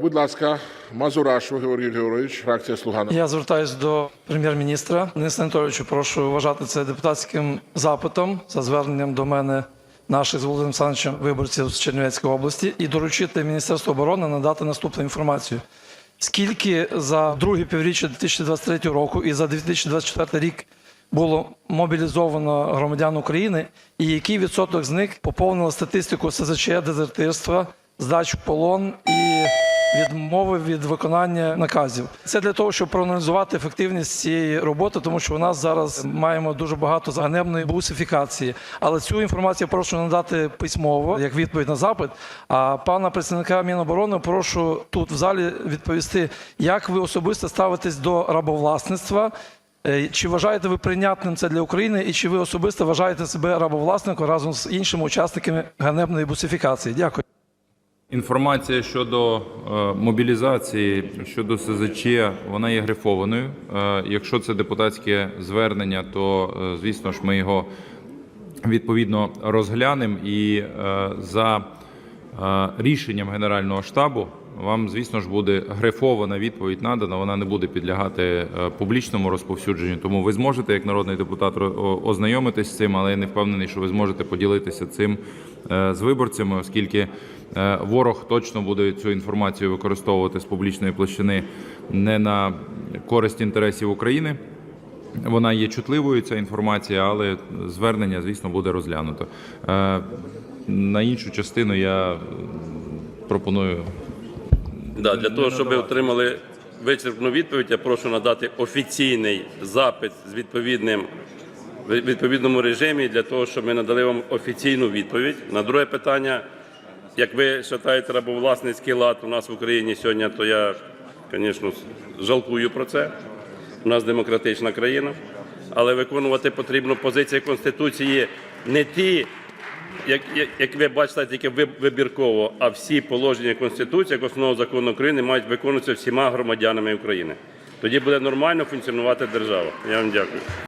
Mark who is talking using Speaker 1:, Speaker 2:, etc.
Speaker 1: Будь ласка, Мазурашу Георгій Георгійович, фракція Слуга. народу».
Speaker 2: Я звертаюся до прем'єр-міністра Дениса Анатолійовича. Прошу вважати це депутатським запитом за зверненням до мене наших з Володимиром Олександровичем виборців з Чернівецької області і доручити Міністерству оборони надати наступну інформацію. Скільки за друге півріччя 2023 року і за 2024 рік було мобілізовано громадян України, і який відсоток з них поповнили статистику СЗЧ дезертирства, здач в полон і відмови від виконання наказів. Це для того, щоб проаналізувати ефективність цієї роботи, тому що у нас зараз маємо дуже багато ганебної бусифікації. Але цю інформацію прошу надати письмово, як відповідь на запит. А пана представника Міноборони прошу тут в залі відповісти, як ви особисто ставитесь до рабовласництва. Е, Чи вважаєте ви прийнятним це для України, і чи ви особисто вважаєте себе рабовласником разом з іншими учасниками ганебної бусифікації? Дякую.
Speaker 3: Інформація щодо е, мобілізації, щодо СЗЧ, вона є грифованою. Е, Якщо це депутатське звернення, то е, звісно ж ми його відповідно розглянемо і за рішенням Генерального штабу вам, звісно ж, буде грифована відповідь надана. Вона не буде підлягати е, публічному розповсюдженню. Тому ви зможете, як народний депутат, ознайомитись з цим, але я не впевнений, що ви зможете поділитися цим е, з виборцями, оскільки е, ворог точно буде цю інформацію використовувати з публічної площини не на користь інтересів України. Вона є чутливою, ця інформація, але звернення, звісно, буде розглянуто. На іншу частину я пропоную
Speaker 4: Да, для того, щоб отримали вичерпну відповідь, я прошу надати офіційний запит з відповідним в відповідному режимі для того, щоб ми надали вам офіційну відповідь. На друге питання, як ви вважаєте рабовласницький лад у нас в Україні сьогодні, то я, звісно, жалкую про це. У нас демократична країна, але виконувати потрібно позиції Конституції не ті, як, як, ви бачите, тільки вибірково, а всі положення Конституції, як основного закону України, мають виконуватися всіма громадянами України. Тоді буде нормально функціонувати держава. Я вам дякую.